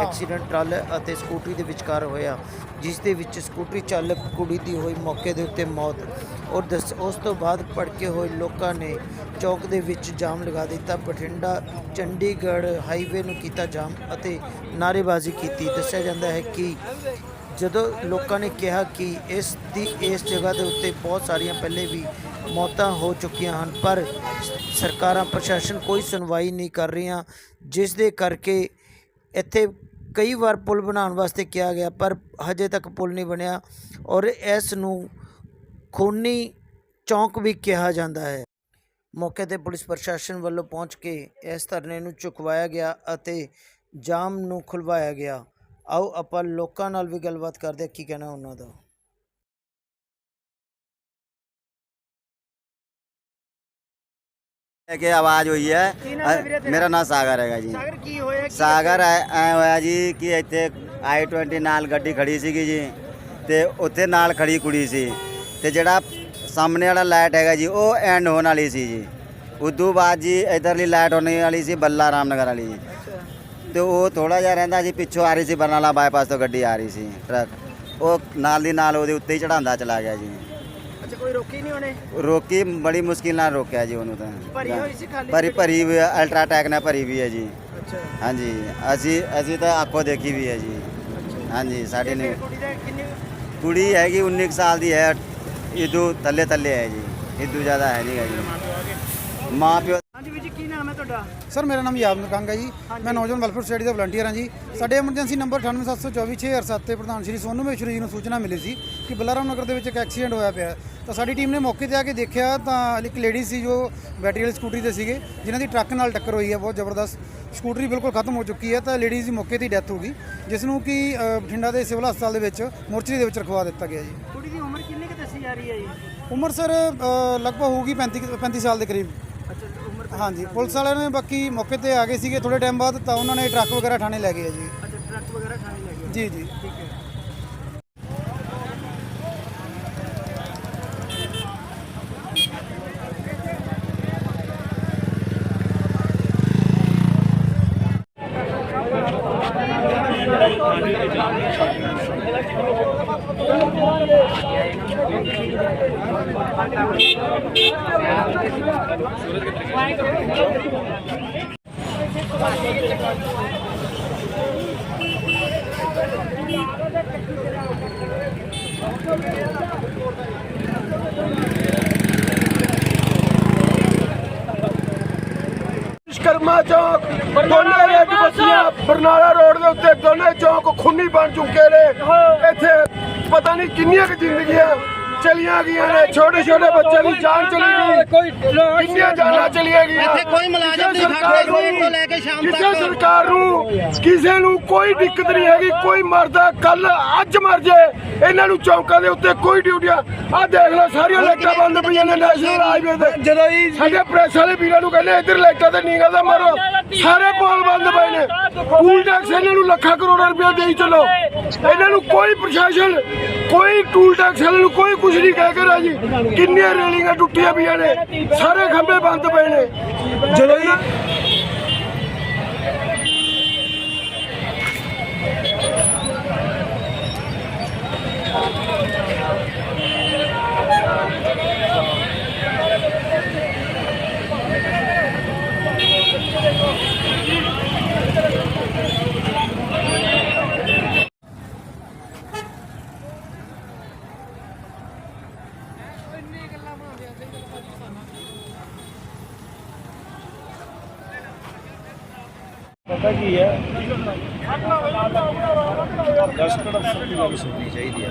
Accident ਟਰਾਲੇ ਅਤੇ ਸਕੂਟਰੀ ਦੇ ਵਿਚਕਾਰ ਹੋਇਆ, ਜਿਸ ਦੇ ਵਿੱਚ ਸਕੂਟਰੀ ਚਾਲਕ ਕੁੜੀ ਦੀ ਹੋਈ ਮੌਕੇ ਦੇ ਉੱਤੇ ਮੌਤ। ਔਰ ਦਸ- ਉਸ ਤੋਂ ਬਾਅਦ ਭੜਕੇ ਹੋਏ ਲੋਕਾਂ ਨੇ ਚੌਕ ਦੇ ਵਿੱਚ ਜਾਮ ਲਗਾ ਦਿੱਤਾ। ਬਠਿੰਡਾ, ਚੰਡੀਗੜ੍ਹ ਹਾਈਵੇ ਨੂੰ ਕੀਤਾ ਜਾਮ ਅਤੇ ਨਾਅਰੇਬਾਜ਼ੀ ਕੀਤੀ। ਦੱਸਿਆ ਜਾਂਦਾ ਹੈ ਕਿ ਜਦੋਂ ਲੋਕਾਂ ਨੇ ਕਿਹਾ ਕਿ ਇਸ ਦੀ, ਇਸ ਜਗ੍ਹਾ ਦੇ ਉੱਤੇ ਬਹੁਤ ਸਾਰੀਆਂ ਪਹਿਲੇ ਵੀ ਮੌਤਾਂ ਹੋ ਚੁੱਕੀਆਂ ਹਨ, ਪਰ ਸਰਕਾਰਾਂ, ਪ੍ਰਸ਼ਾਸਨ ਕੋਈ ਸੁਣਵਾਈ ਨਹੀਂ ਕਰ ਰਹੀਆਂ, ਜਿਸ ਦੇ ਕਰਕੇ ਇੱਥੇ ਕਈ ਵਾਰ ਪੁਲ ਬਣਾਉਣ ਵਾਸਤੇ ਕਿਹਾ ਗਿਆ, ਪਰ ਹਜੇ ਤੱਕ ਪੁਲ ਨਹੀਂ ਬਣਿਆ ਔਰ ਇਸ ਨੂੰ ਖੂਨੀ ਚੌਂਕ ਵੀ ਕਿਹਾ ਜਾਂਦਾ ਹੈ। ਮੌਕੇ ਤੇ ਪੁਲਿਸ ਪ੍ਰਸ਼ਾਸਨ ਵੱਲੋਂ ਪਹੁੰਚ ਕੇ ਇਸ ਧਰਨੇ ਨੂੰ ਚੁਕਵਾਇਆ ਗਿਆ ਅਤੇ ਜਾਮ ਨੂੰ ਖੁਲਵਾਇਆ ਗਿਆ। ਆਓ ਆਪਾਂ ਲੋਕਾਂ ਨਾਲ ਵੀ ਗੱਲਬਾਤ ਕਰਦੇ ਹਾਂ ਕੀ ਕਹਿਣਾ ਉਹਨਾਂ ਦਾ। ਕਿ ਆਵਾਜ਼ ਹੋਈ ਹੈ? ਮੇਰਾ ਨਾਮ ਸਾਗਰ ਹੈਗਾ ਜੀ। ਸਾਗਰ ਕੀ ਹੋਇਆ ਕੀ ਸਾਗਰ ਐ ਐਂ ਹੋਇਆ ਜੀ ਕਿ ਇੱਥੇ i20 ਨਾਲ ਗੱਡੀ ਖੜੀ ਸੀਗੀ ਜੀ ਤੇ ਉੱਥੇ ਨਾਲ ਖੜੀ ਕੁੜੀ ਸੀ ਤੇ ਜਿਹੜਾ ਸਾਹਮਣੇ ਵਾਲਾ ਲਾਈਟ ਹੈਗਾ ਜੀ ਉਹ ਐਂਡ ਹੋਣ ਵਾਲੀ ਸੀ ਜੀ। ਉਦੋਂ ਬਾਅਦ ਜੀ ਇਧਰਲੀ ਲਾਈਟ ਹੋਣੇ ਵਾਲੀ ਸੀ ਬੱਲਾ ਰਾਮਨਗਰ ਵਾਲੀ ਜੀ। ਤੇ ਉਹ ਥੋੜਾ ਜਿਹਾ ਰਹਿੰਦਾ ਜੀ ਪਿੱਛੋਂ ਆ ਰਹੀ ਸੀ ਬਰਨਾਲਾ ਬਾਈਪਾਸ ਤੋਂ ਗੱਡੀ ਆ ਰਹੀ ਸੀ ਟਰੱਕ। ਉਹ ਨਾਲ ਦੀ ਨਾਲ ਉਹਦੇ ਉੱਤੇ ਹੀ ਚੜਾਉਂਦਾ ਚਲਾ ਗਿਆ ਜੀ। ਅੱਛਾ ਕੋਈ ਰੋਕੀ ਨਹੀਂ ਉਹਨੇ? ਰੋਕੀ ਬੜੀ ਮੁਸ਼ਕਿਲ ਨਾਲ ਰੋਕਿਆ ਜੀ ਉਹਨੂੰ ਤਾਂ। ਭਰੀ ਹੋਈ ਸੀ ਖਾਲੀ ਭਰੀ ਭਰੀ ਵੀ ਅਲਟਰਾਟੈਕ ਨਾਲ ਭਰੀ ਵੀ ਹੈ ਜੀ। ਅੱਛਾ। ਹਾਂਜੀ ਅਸੀਂ ਅਸੀਂ ਤਾਂ ਆਖੋ ਦੇਖੀ ਵੀ ਹੈ ਜੀ। ਹਾਂਜੀ ਸਾਡੇ ਨੇ ਕੁੜੀ ਦਾ ਕਿੰਨੇ ਕੁੜੀ ਹੈਗੀ 19 ਕੁ ਸਾਲ ਦੀ ਹੈ ਇਦੂ ਥੱਲੇ ਥੱਲੇ ਹੈ ਜੀ। ਇਦੂ ਜ਼ਿਆਦਾ ਹੈ ਨਹੀਂ ਹੈ ਜੀ ਮਾਂ ਪਿਓ ਹਾਂਜੀ ਵੀਰ ਜੀ ਕੀ ਨਾਮ ਹੈ ਤੁਹਾਡਾ? ਸਰ ਮੇਰਾ ਨਾਮ ਯਾਦ ਨਕੰਗ ਹੈ ਜੀ। ਮੈਂ ਨੌਜਵਾਨ ਵੈਲਫੇਅਰ ਸੋਸਾਇਟੀ ਦਾ ਵਲੰਟੀਅਰ ਹਾਂ ਜੀ। ਸਾਡੇ ਐਮਰਜੈਂਸੀ ਨੰਬਰ 9872466007 ਤੇ ਪ੍ਰਧਾਨ ਸ਼੍ਰੀ ਸੋਨੂ ਮਹੇਸ਼ਵਰੀ ਜੀ ਨੂੰ ਸੂਚਨਾ ਮਿਲੀ ਸੀ ਕਿ ਬਲਾਰਾਮ ਨਗਰ ਦੇ ਵਿੱਚ ਇੱਕ ਐਕਸੀਡੈਂਟ ਹੋਇਆ ਪਿਆ। ਤਾਂ ਸਾਡੀ ਟੀਮ ਨੇ ਮੌਕੇ ਤੇ ਆ ਕੇ ਦੇਖਿਆ ਤਾਂ ਇੱਕ ਲੇਡੀ ਸੀ ਜੋ ਬੈਟਰੀ ਵਾਲੀ ਸਕੂਟਰੀ ਤੇ ਸੀਗੇ ਜਿਨ੍ਹਾਂ ਦੀ ਟਰੱਕ ਨਾਲ ਟੱਕਰ ਹੋਈ ਹੈ ਬਹੁਤ ਜ਼ਬਰਦਸਤ। ਸਕੂਟਰੀ ਬਿਲਕੁਲ ਖਤਮ ਹੋ ਚੁੱਕੀ ਹੈ ਤਾਂ ਲੇਡੀਜ਼ ਦੀ ਮੌਕੇ ਤੇ ਹੀ ਡੈਥ ਹੋ ਗਈ ਜਿਸ ਨੂੰ ਕਿ ਅ, ਬਠਿੰਡਾ ਦੇ ਸਿਵਲ ਹਸਪਤਾਲ ਦੇ ਵਿੱਚ ਮੋਰਚਰੀ ਦੇ ਵਿੱਚ ਰਖਵਾ ਦਿੱਤਾ ਗਿਆ ਜੀ। ਕੁੜੀ ਦੀ ਉਮਰ ਕਿੰਨੀ ਕੁ ਦੱਸੀ ਜਾ ਰਹੀ ਹੈ ਜੀ? ਉਮਰ ਸਰ ਅ, ਲਗਭਗ ਹੋਊਗੀ 35 ਕੁ- 35 ਸਾਲ ਦੇ ਕਰੀਬ। ਅੱਛਾ ਹਾਂਜੀ ਪੁਲਿਸ ਵਾਲਿਆਂ ਨੇ ਬਾਕੀ ਮੌਕੇ ਤੇ ਆ ਗਏ ਸੀਗੇ ਥੋੜੇ ਟਾਈਮ ਬਾਅਦ ਤਾਂ ਉਹਨਾਂ ਨੇ ਟਰੱਕ ਵਗੈਰਾ ਠਾਣੇ ਲੈ ਗਏ ਆ ਜੀ। ਅੱਛਾ ਟਰੱਕ ਵਗੈਰਾ ਖਾਣੇ ਲੱਗੇ ਜੀ ਜੀ। ਠੀਕ ਹੈ। ਵਿਸ਼ਕਰਮਾ ਚੌਕ ਦੋਨੇ ਰੇਡ ਬੱਸੀਆਂ ਬਰਨਾਲਾ ਰੋਡ ਦੇ ਉੱਤੇ ਦੋਨੇ ਚੌਕ ਖੁੰਨੀ ਬਣ ਚੁੱਕੇ ਨੇ। ਇੱਥੇ ਪਤਾ ਨਹੀਂ ਕਿੰਨੀਆਂ ਕੁ ਜ਼ਿੰਦਗੀਆਂ ਚਲੀਆਂ ਗਈਆਂ ਨੇ ਛੋਟੇ ਛੋਟੇ ਬੱਚਿਆਂ ਦੀ ਜਾਨ ਚਲੀ ਗਈ। ਕਿੰਨੀਆਂ ਜਾਨਾਂ ਚਲੀਆਂ ਗਈਆਂ? ਇੱਥੇ ਕੋਈ ਮੁਲਾਜ਼ਮ ਨਹੀਂ ਖੜਦਾ ਸਵੇਰ ਤੋਂ ਲੈ ਕੇ ਸ਼ਾਮ ਤੱਕ। ਕਿਸੇ ਸਰਕਾਰ ਨੂੰ ਕਿਸੇ ਨੂੰ ਕੋਈ ਦਿੱਕਤ ਨਹੀਂ ਹੈਗੀ ਕੋਈ ਮਰਦਾ ਕੱਲ ਅੱਜ ਮਰ ਜੇ ਇਹਨਾਂ ਨੂੰ ਚੌਂਕਾਂ ਦੇ ਉੱਤੇ ਕੋਈ ਡਿਊਟੀਆਂ। ਆਹ ਦੇਖ ਲਓ ਸਾਰੀਆਂ ਲਾਈਟਾਂ ਬੰਦ ਪਈਆਂ ਨੇ ਨੈਸ਼ਨਲ ਹਾਈਵੇ ਤੇ। ਜਦੋਂ ਹੀ ਸਾਡੇ ਪ੍ਰੈਸ ਵਾਲੇ ਵੀਰਾਂ ਨੂੰ ਕਹਿੰਦੇ ਇੱਧਰ ਲਾਈਟਾਂ ਤੇ ਨੀਂਗਾ ਦਾ ਮਾਰੋ। ਸਾਰੇ ਪੋਲ ਬੰਦ ਪਏ ਨੇ। ਟੂਲ ਟੈਕਸ ਇਹਨਾਂ ਨੂੰ ਲੱਖਾਂ ਕਰੋੜਾਂ ਰੁਪਏ ਦੇਈ ਚੱਲੋ। ਇਹਨਾਂ ਨੂੰ ਕੋਈ ਪ੍ਰਸ਼ਾਸਨ, ਕੋਈ ਟੂਲ ਟੈਕਸ ਇਹਨਾਂ ਨੂੰ ਕੋਈ ਕੁਝ ਨਹੀਂ ਕਹਿ ਕੇ ਰਾਜੀ। ਕਿੰਨੀਆਂ ਰੇਲਿੰਗਾਂ ਟੁੱਟੀਆਂ ਪਈਆਂ ਨੇ। ਸਾਰੇ ਖੰਭੇ ਬੰਦ ਪਏ ਨੇ। ਜਦੋਂ ਪਤਾ ਕੀ ਹੈ? ਦਸਤਕ ਅਫਸਰ ਦੀ ਗੱਲ ਸੁਣਨੀ ਚਾਹੀਦੀ ਹੈ।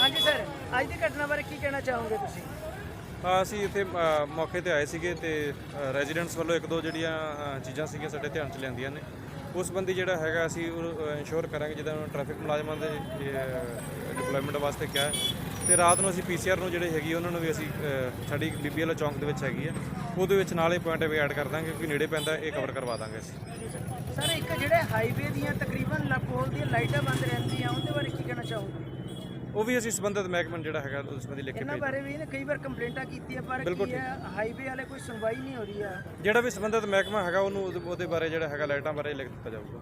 ਹਾਂਜੀ ਸਰ ਅੱਜ ਦੀ ਘਟਨਾ ਬਾਰੇ ਕੀ ਕਹਿਣਾ ਚਾਹੋਗੇ ਤੁਸੀਂ? ਹਾਂ ਅਸੀਂ ਇੱਥੇ ਅ, ਮੌਕੇ ਤੇ ਆਏ ਸੀਗੇ ਤੇ ਰੈਜ਼ੀਡੈਂਟਸ ਵੱਲੋਂ ਇੱਕ ਦੋ ਜਿਹੜੀਆਂ ਅ, ਚੀਜ਼ਾਂ ਸੀਗੀਆਂ ਸਾਡੇ ਧਿਆਨ ਚ ਲਿਆਂਦੀਆਂ ਨੇ। ਉਸ ਬੰਦੀ ਜਿਹੜਾ ਹੈਗਾ ਅਸੀਂ ਉਹ ਇਨਸ਼ੋਰ ਕਰਾਂਗੇ ਜਿਹਦਾ ਟ੍ਰੈਫਿਕ ਮੁਲਾਜ਼ਮਾਂ ਦੇ ਡਿਪਲੋਇਮੈਂਟ ਵਾਸਤੇ ਕਿਹਾ ਹੈ। ਤੇ ਰਾਤ ਨੂੰ ਅਸੀਂ ਪੀਸੀਆਰ ਨੂੰ ਜਿਹੜੇ ਹੈਗੀ ਉਹਨਾਂ ਨੂੰ ਵੀ ਅਸੀਂ ਅ, ਸਾਡੀ ਬੀਬੀਐਲ ਚੌਂਕ ਦੇ ਵਿੱਚ ਹੈਗੀ ਹੈ ਉਹਦੇ ਵਿੱਚ ਨਾਲੇ ਪੁਆਇੰਟ ਵੀ ਐਡ ਕਰ ਦਾਂਗੇ ਕਿਉਂਕਿ ਨੇੜੇ ਪੈਂਦਾ ਇਹ ਕਵਰ ਕਰਵਾ ਦਾਂਗੇ ਅਸੀਂ। ਸਰ ਇੱਕ ਜਿਹੜੇ ਹਾਈਵੇ ਦੀਆਂ ਤਕਰੀਬਨ ਪੁਲ ਦੀਆਂ ਲਾਈਟਾਂ ਬੰਦ ਰਹਿੰਦੀਆਂ ਉਹਦੇ ਬਾਰੇ ਕੀ ਕਹਿਣਾ ਚਾਹੋਗੇ? ਉਹ ਵੀ ਅਸੀਂ ਸੰਬੰਧਿਤ ਮਹਿਕਮੇ ਨੂੰ ਜਿਹੜਾ ਹੈਗਾ ਉਸ ਸੰਬੰਧੀ ਲਿਖ ਕੇ ਇਹਨਾਂ ਭੇਜ। ਬਾਰੇ ਵੀ ਨਾ ਕਈ ਵਾਰ ਕੰਪਲੇਂਟਾਂ ਕੀਤੀਆਂ ਪਰ ਬਿਲਕੁਲ ਕੀ ਹੈ ਹਾਈਵੇ ਵਾਲੇ ਕੋਈ ਸੁਣਵਾਈ ਨਹੀਂ ਹੋ ਰਹੀ ਆ। ਜਿਹੜਾ ਵੀ ਸੰਬੰਧਿਤ ਮਹਿਕਮਾ ਹੈਗਾ ਉਹਨੂੰ ਉਹਦੇ- ਉਹਦੇ ਬਾਰੇ ਜਿਹੜਾ ਹੈਗਾ ਲਾਈਟਾਂ ਬਾਰੇ ਲਿਖ ਦਿੱਤਾ ਜਾਊਗਾ।